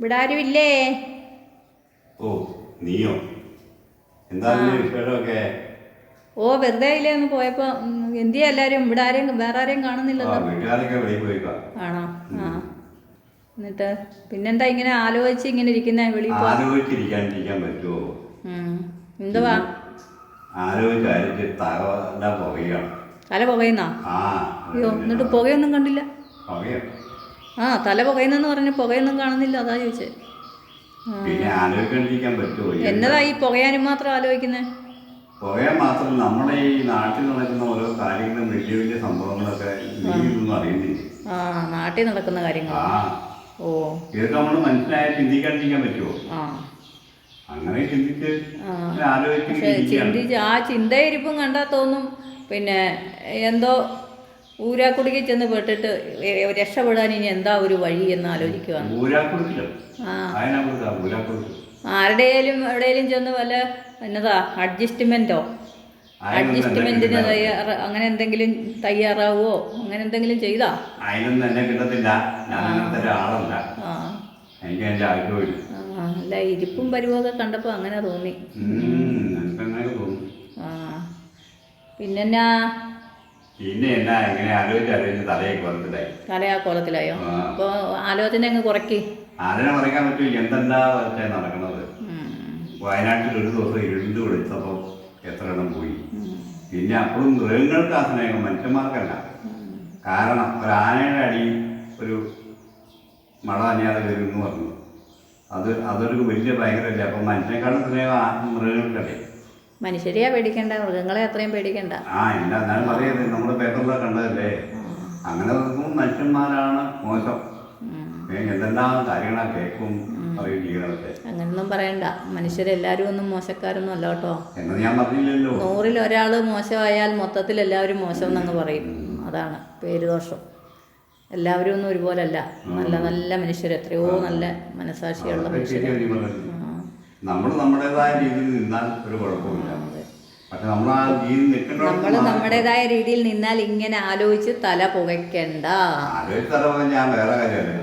ഇവിടെ ആരും ഇല്ലേ ഓ നീയോ? എന്താ വിശേഷമൊക്കെ ഓ വെറുതെ ഇല്ലേ ഒന്ന് പോയപ്പോ എന്തിയാ എല്ലാരും? ഇവിടെ ആരെയും വേറെ ആരെയും കാണുന്നില്ലല്ലോ. ആണോ? ആ. എന്നിട്ട് പിന്നെന്താ ഇങ്ങനെ ആലോചിച്ച് ഇങ്ങനെ ഇരിക്കുന്ന വെളിയിൽ ആലോചിച്ചിരിക്കാണ്ടിരിക്കാൻ പറ്റുമോ. എന്തുവാ? ആലോചിച്ച് അരിച്ച് തല പുകയാണ്. തല പുകയുന്നാ? അയ്യോ എന്നിട്ട് പുകയൊന്നും കണ്ടില്ല. പുകയോ ആ തല പുകയുന്നെന്ന് പറഞ്ഞു പുകയൊന്നും കാണുന്നില്ല അതാ ചോദിച്ചേ. എന്നതാ ഈ പുകയാനും മാത്രം ആലോചിക്കുന്നേ? പുകയാൻ മാത്രം നമ്മുടെ ഈ നാട്ടിൽ നടക്കുന്ന ഓരോ കാര്യങ്ങളും വലിയ വലിയ സംഭവങ്ങളൊക്കെ അറിയുന്നില്ല? ആ നാട്ടിൽ നടക്കുന്ന കാര്യങ്ങൾ. ഓ. ഇതൊക്കെ നമ്മൾ മനസ്സിലായാൽ ചിന്തിക്കാണ്ടിരിക്കാൻ പറ്റുമോ? ആ. അങ്ങനെ ചിന്തിച്ച്. ആലോചിച്ച് ചിന്തിച്ച് ആ ചിന്തയിരിപ്പും കണ്ടാ തോന്നും. പിന്നെ എന്തോ ഊരാക്കുടിക്ക് ചെന്ന് പെട്ടിട്ട് രക്ഷപ്പെടാൻ ഇനി എന്താ ഒരു വഴി എന്ന് ആലോചിക്കുവാണ്. ഊരാക്കുടുക്കിലോ ആ. അതിനെ കുറിച്ചാ ഊരാക്കുടുക്ക്. ആരുടെയും എവിടെയും ചെന്ന് വല്ല എന്നതാ അഡ്ജസ്റ്റ്മെന്റോ അഡ്ജസ്റ്റ്മെന്റിന് തയ്യാറ അങ്ങനെ എന്തെങ്കിലും തയ്യാറാവോ? അങ്ങനെ എന്തെങ്കിലും ചെയ്താ? അതിനൊന്നും എന്നെ കിട്ടത്തില്ല. ഒരാളല്ല. അല്ല ഇരിപ്പും പരുവൊക്കെ കണ്ടപ്പോൾ അങ്ങനെ തോന്നി. ആ. പിന്നെന്നാ പിന്നെ എന്നാ ഇങ്ങനെ ആലോചിച്ച് ആലോചിച്ച് തലയൊക്കെ വന്നിട്ടായി തലയാ കോലത്തിലായോ? ആ. അപ്പോൾ ആലോചന അങ്ങ് കുറയ്ക്ക്. ആലോചന പറയാൻ പറ്റും വരട്ടെ നടക്കുന്നത് വയനാട്ടിൽ ഒരു ദിവസം ഇരുണ്ട് വിളിച്ചപ്പോൾ എത്ര എണ്ണം പോയി? പിന്നെ അപ്പോഴും മൃഗങ്ങൾക്ക് ആ സ്നേഹം മനുഷ്യന്മാർക്കല്ല. കാരണം ഒരു ആനയുടെ അടി ഒരു മഴ നനയാതെ വരും എന്ന് പറഞ്ഞു. അത് അതൊരു വലിയ ഭയങ്കരമല്ലേ? അപ്പം മനുഷ്യനെക്കാളും സ്നേഹം ആ മൃഗങ്ങൾക്കല്ലേ? മനുഷ്യരെയാ പേടിക്കണ്ട മൃഗങ്ങളെ അത്രയും പേടിക്കണ്ട. ആ എന്നാ ഞാൻ പറയുന്നത് നമ്മുടെ പേപ്പറിലൊക്കെ കണ്ടതല്ലേ? അങ്ങനെ മനുഷ്യന്മാരാണ് മോശം. എന്തെല്ലാം കാര്യങ്ങളാ കേൾക്കും അങ്ങനൊന്നും പറയണ്ട. മനുഷ്യരെല്ലാരും ഒന്നും മോശക്കാരൊന്നും അല്ല കേട്ടോ. ഞാൻ പറഞ്ഞില്ലല്ലോ. നൂറിൽ ഒരാൾ മോശമായാൽ മൊത്തത്തിൽ എല്ലാവരും മോശം എന്നങ്ങ് പറയും. അതാണ് പേരുദോഷം. എല്ലാവരും ഒന്നും ഒരുപോലല്ല. നല്ല നല്ല മനുഷ്യർ എത്രയോ നല്ല മനസാക്ഷിയുള്ള മനുഷ്യർ. നമ്മൾ നമ്മുടേതായ രീതിയിൽ നിന്നാൽ ഒരു കുഴപ്പമില്ല. പക്ഷെ നമ്മൾ ആ രീതിയിൽ നമ്മൾ നമ്മുടേതായ രീതിയിൽ നിന്നാൽ ഇങ്ങനെ ആലോചിച്ച് തല പുകയ്ക്കണ്ട. ആലോചിച്ച് ഞാൻ വേറെ കാര്യമല്ലേ.